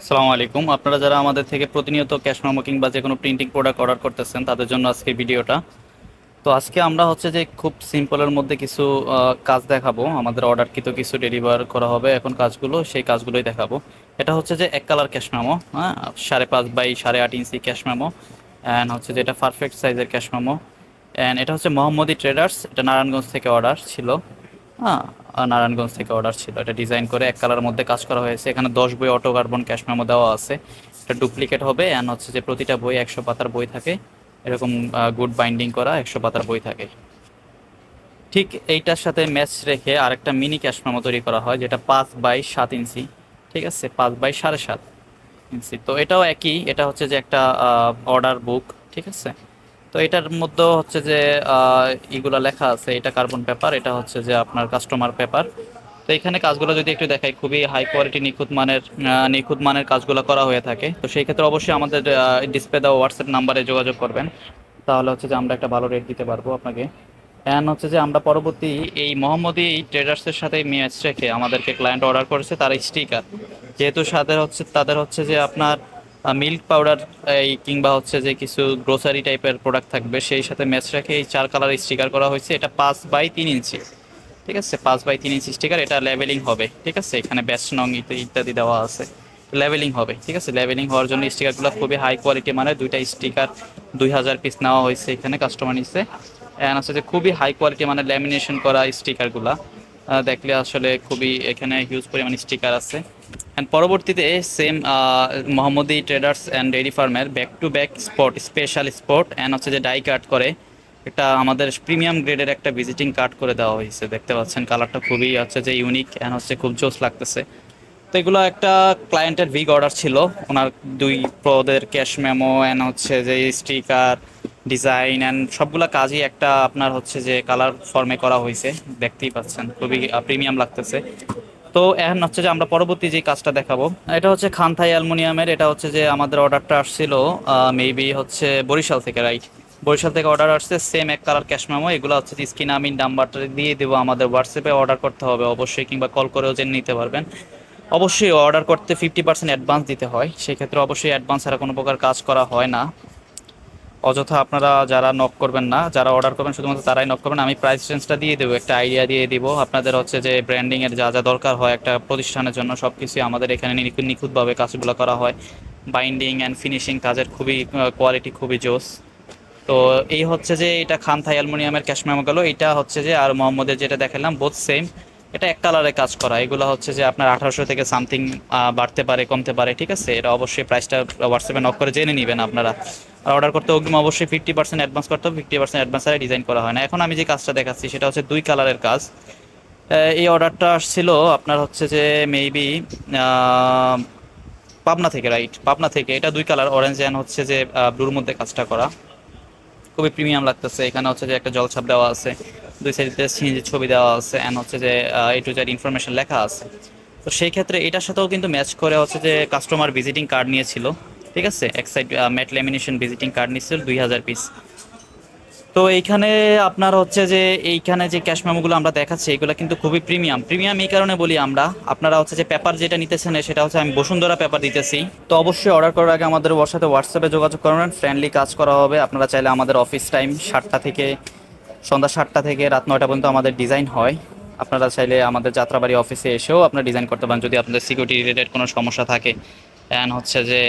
আসসালামু আলাইকুম। আপনারা যারা আমাদের থেকে প্রতিনিয়ত ক্যাশ মেমো কিংবা যে কোনো প্রিন্টিং প্রোডাক্ট অর্ডার করতেছেন, তাদের জন্য আজকে ভিডিওটা। তো আজকে আমরা হচ্ছে যে খুব সিম্পলের মধ্যে কিছু কাজ দেখাবো। আমাদের অর্ডারকৃত কিছু ডেলিভার করা হবে এখন কাজগুলো, সেই কাজগুলোই দেখাবো। এটা হচ্ছে যে এক কালার ক্যাশ মেমো হ্যাঁ? সাড়ে পাঁচ বাই সাড়ে আট ইঞ্চি ক্যাশ মেমো অ্যান্ড হচ্ছে যে এটা পারফেক্ট সাইজের ক্যাশ মেমো অ্যান্ড এটা হচ্ছে মোহাম্মদী ট্রেডার্স এটা নারায়ণগঞ্জ থেকে অর্ডার ছিল হ্যাঁ? নারায়ণগঞ্জ থেকে অর্ডার ছিল। এটা ডিজাইন করে এক কালারের মধ্যে কাজ করা হয়েছে। এখানে দশ বই অটো কার্বন ক্যাশ মেমো দেওয়া আছে। এটা ডুপ্লিকেট হবে অ্যান্ড হচ্ছে যে প্রতিটা বই একশো পাতার বই থাকে। এরকম গুড বাইন্ডিং করা একশো পাতার বই থাকে। ঠিক এইটার সাথে ম্যাচ রেখে আরেকটা মিনি ক্যাশ মেমো তৈরি করা হয়, যেটা পাঁচ বাই সাত ইঞ্চি। ঠিক আছে? পাঁচ বাই সাড়ে সাত ইঞ্চি। তো এটাও একই। এটা হচ্ছে যে একটা অর্ডার বুক ঠিক আছে? তো এটার মধ্যেও হচ্ছে যে ইগুলা লেখা আছে, এটা কার্বন পেপার, এটা হচ্ছে যে আপনার কাস্টমার পেপার। তো এখানে কাজগুলো যদি একটু দেখাই, খুবই হাই কোয়ালিটি নিখুঁত মানের নিখুঁত মানের কাজগুলো করা হয়ে থাকে। তো সেই ক্ষেত্রে অবশ্যই আমাদের ডিসপ্লে দেওয়া হোয়াটসঅ্যাপ নাম্বারে যোগাযোগ করবেন। তাহলে হচ্ছে যে আমরা একটা ভালো রেট দিতে পারব আপনাকে। অ্যান্ড হচ্ছে যে আমরা পরবর্তী এই মোহাম্মদী ট্রেডার্সের সাথে ম্যাচ রেখে আমাদেরকে ক্লায়েন্ট অর্ডার করেছে, তার স্টিকার যেহেতু সাথে হচ্ছে, তাদের হচ্ছে যে আপনার মিল্ক পাউডার এই কিংবা হচ্ছে যে কিছু গ্রোসারি টাইপের প্রোডাক্ট থাকবে, সেই সাথে ম্যাচ রেখে এই চার কালার স্টিকার করা হয়েছে। এটা পাঁচ বাই তিন ইঞ্চি। ঠিক আছে? পাঁচ বাই তিন ইঞ্চি স্টিকার এটা লেভেলিং হবে। ঠিক আছে? এখানে ব্যাস নং ইত্যাদি দেওয়া আছে। লেভেলিং হবে। ঠিক আছে? লেভেলিং হওয়ার জন্য স্টিকারগুলো খুবই হাই কোয়ালিটি মানে দুইটা স্টিকার দুই হাজার পিস নেওয়া হয়েছে এখানে কাস্টমার নিচ্ছে অ্যান্ড হচ্ছে যে খুবই হাই কোয়ালিটি মানে ল্যামিনেশন করা স্টিকারগুলা দেখলে আসলে খুবই এখানে হিউজ পরিমাণ স্টিকার আছে। পরবর্তীতে same Mohammadi traders and dairy ফার্মের back to back spot special spot and হচ্ছে যে ডাই কাট করে একটা আমাদের প্রিমিয়াম গ্রেডের একটা ভিজিটিং কার্ড করে দেওয়া হয়েছে। দেখতে পাচ্ছেন কালারটা খুবই হচ্ছে যে ইউনিক অ্যান্ড হচ্ছে খুব জোস লাগতেছে। তো এগুলো একটা ক্লায়েন্টের বিগ অর্ডার ছিল। ওনার দুই পদের ক্যাশ মেমো অ্যান্ড হচ্ছে যে স্টিকার ডিজাইন অ্যান্ড সবগুলা কাজই একটা আপনার হচ্ছে যে কালার ফর্মে করা হয়েছে। দেখতেই পাচ্ছেন, খুবই প্রিমিয়াম লাগতেছে। তো এখন হচ্ছে যে আমরা পরবর্তী যে কাজটা দেখাবো, এটা হচ্ছে খানথাই অ্যালুমিনিয়ামের, এটা হচ্ছে যে আমাদের অর্ডারটা আসছিল মেবি হচ্ছে বরিশাল থেকে রাইট বরিশাল থেকে অর্ডার আসছে সেম এক কালার ক্যাশ মেমো এগুলো হচ্ছে যে আমি নাম্বারটা দিয়ে দেবো আমাদের হোয়াটসঅ্যাপে অর্ডার করতে হবে অবশ্যই, কিংবা কল করেও জেনে নিতে পারবেন। অবশ্যই অর্ডার করতে ফিফটি পার্সেন্ট অ্যাডভান্স দিতে হয়, সেক্ষেত্রে অবশ্যই অ্যাডভান্স ছাড়া কোনো প্রকার কাজ করা হয় না। অযথা আপনারা যারা নক করবেন না, যারা অর্ডার করবেন, শুধুমাত্র তারাই নক করবেন। আমি প্রাইস রেঞ্জটা দিয়ে দেবো, একটা আইডিয়া দিয়ে দিব। আপনাদের হচ্ছে যে ব্র্যান্ডিংয়ের যা যা দরকার হয় একটা প্রতিষ্ঠানের জন্য সব কিছুই আমাদের এখানে নিখুঁত নিখুঁতভাবে কাজগুলো করা হয়। বাইন্ডিং অ্যান্ড ফিনিশিং কাজের খুবই কোয়ালিটি খুবই জোস। তো এই হচ্ছে যে এটা খান থাই অ্যালুমিনিয়ামের ক্যাশ মেমো গেল। এটা হচ্ছে যে আর মোহাম্মদের যেটা দেখালাম বোথ সেম এটা এক কালারে কাজ করা। এগুলো হচ্ছে যে আপনার আঠারোশো থেকে সামথিং বাড়তে পারে, কমতে পারে, ঠিক আছে? এটা অবশ্যই প্রাইসটা হোয়াটসঅ্যাপে নক করে জেনে নেবেন আপনারা। আর অর্ডার করতে অগ্রিম অবশ্যই ফিফটি পার্সেন্ট অ্যাডভান্স করতে হবে ফিফটি পার্সেন্ট অ্যাডভান্স ডিজাইন করা হয় না। এখন আমি যে কাজটা দেখাচ্ছি সেটা হচ্ছে দুই কালারের কাজ। এই অর্ডারটা আসছিল আপনার হচ্ছে যে মেবি পাবনা থেকে রাইট পাবনা থেকে। এটা দুই কালার অরেঞ্জ অ্যান্ড হচ্ছে যে ব্লুর মধ্যে কাজটা করা। খুবই প্রিমিয়াম লাগতেছে। এখানে হচ্ছে যে একটা জলছাপ দেওয়া আছে, দুই সাইডে সিএনজির ছবি দেওয়া আছে অ্যান্ড হচ্ছে যে এ টু জেড ইনফরমেশন লেখা আছে। তো সেই ক্ষেত্রে এটার সাথেও কিন্তু ম্যাচ করে হচ্ছে যে কাস্টমার ভিজিটিং কার্ড নিয়েছিল। ঠিক আছে? এক side matt lamination visiting card নিয়েছিল দুই হাজার পিস তো এইখানে আপনার হচ্ছে যে, এইখানে যে ক্যাশ মেমোগুলো আমরা দেখাচ্ছি, এগুলো কিন্তু খুবই প্রিমিয়াম প্রিমিয়াম এই কারণে বলি আমরা, আপনারা হচ্ছে যে পেপার যেটা নিতেছেন, সেটা হচ্ছে আমি বসুন্ধরা পেপার দিতেছি। তো অবশ্যই অর্ডার করার আগে আমাদের ওর সাথে হোয়াটসঅ্যাপে যোগাযোগ করবেন ফ্রেন্ডলি কাজ করা হবে। আপনারা চাইলে আমাদের অফিস টাইম সাতটা থেকে, সন্ধ্যা সাতটা থেকে রাত নয়টা পর্যন্ত আমাদের ডিজাইন হয়। আপনারা চাইলে আমাদের যাত্রাবাড়ি অফিসে এসেও আপনারা ডিজাইন করতে পারেন, যদি আপনাদের সিকিউরিটি রিলেটেড কোনো সমস্যা থাকে। অ্যান্ড হচ্ছে যে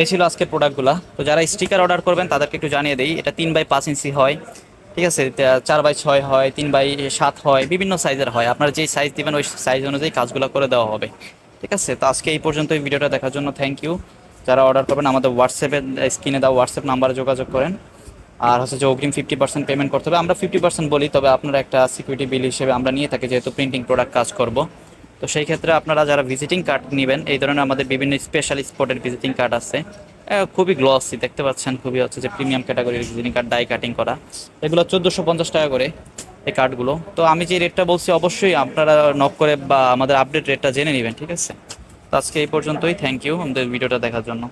এই ছিল আজকের প্রোডাক্টগুলো তো যারা স্টিকার অর্ডার করবেন, তাদেরকে একটু জানিয়ে দিই, এটা তিন বাই পাঁচ ইঞ্চি হয়, ঠিক আছে? চার বাই ছয় হয়, তিন বাই সাত হয়, বিভিন্ন সাইজের হয়। আপনারা যেই সাইজ দিবেন, ওই সাইজ অনুযায়ী কাজগুলো করে দেওয়া হবে, ঠিক আছে? তো আজকে এই পর্যন্ত এই ভিডিওটা দেখার জন্য থ্যাংক ইউ যারা অর্ডার করবেন, আমাদের হোয়াটসঅ্যাপে স্ক্রিনে দেওয়া হোয়াটসঅ্যাপ নাম্বারে যোগাযোগ করেন। আর হচ্ছে যে অগ্রিম ফিফটি পার্সেন্ট পেমেন্ট করতে হবে। আমরা ফিফটি পার্সেন্ট বলি, তবে আপনারা একটা সিকিউরিটি বিল হিসেবে আমরা নিয়ে থাকি, যেহেতু প্রিন্টিং প্রোডাক্ট কাজ করব। তো সেই ক্ষেত্রে আপনারা যারা ভিজিটিং কার্ড নেবেন, এই ধরনের আমাদের বিভিন্ন স্পেশাল স্পটের ভিজিটিং কার্ড আছে। খুবই গ্লসি দেখতে পাচ্ছেন খুবই হচ্ছে যে প্রিমিয়াম ক্যাটাগরির ভিজিটিং কার্ড ডাই কাটিং করা। এগুলো চোদ্দোশো পঞ্চাশ টাকা করে এই কার্ডগুলো তো আমি যে রেটটা বলছি, অবশ্যই আপনারা নক করে বা আমাদের আপডেট রেটটা জেনে নেবেন, ঠিক আছে? তো আজকে এই পর্যন্তই থ্যাংক ইউ আমাদের ভিডিওটা দেখার জন্য।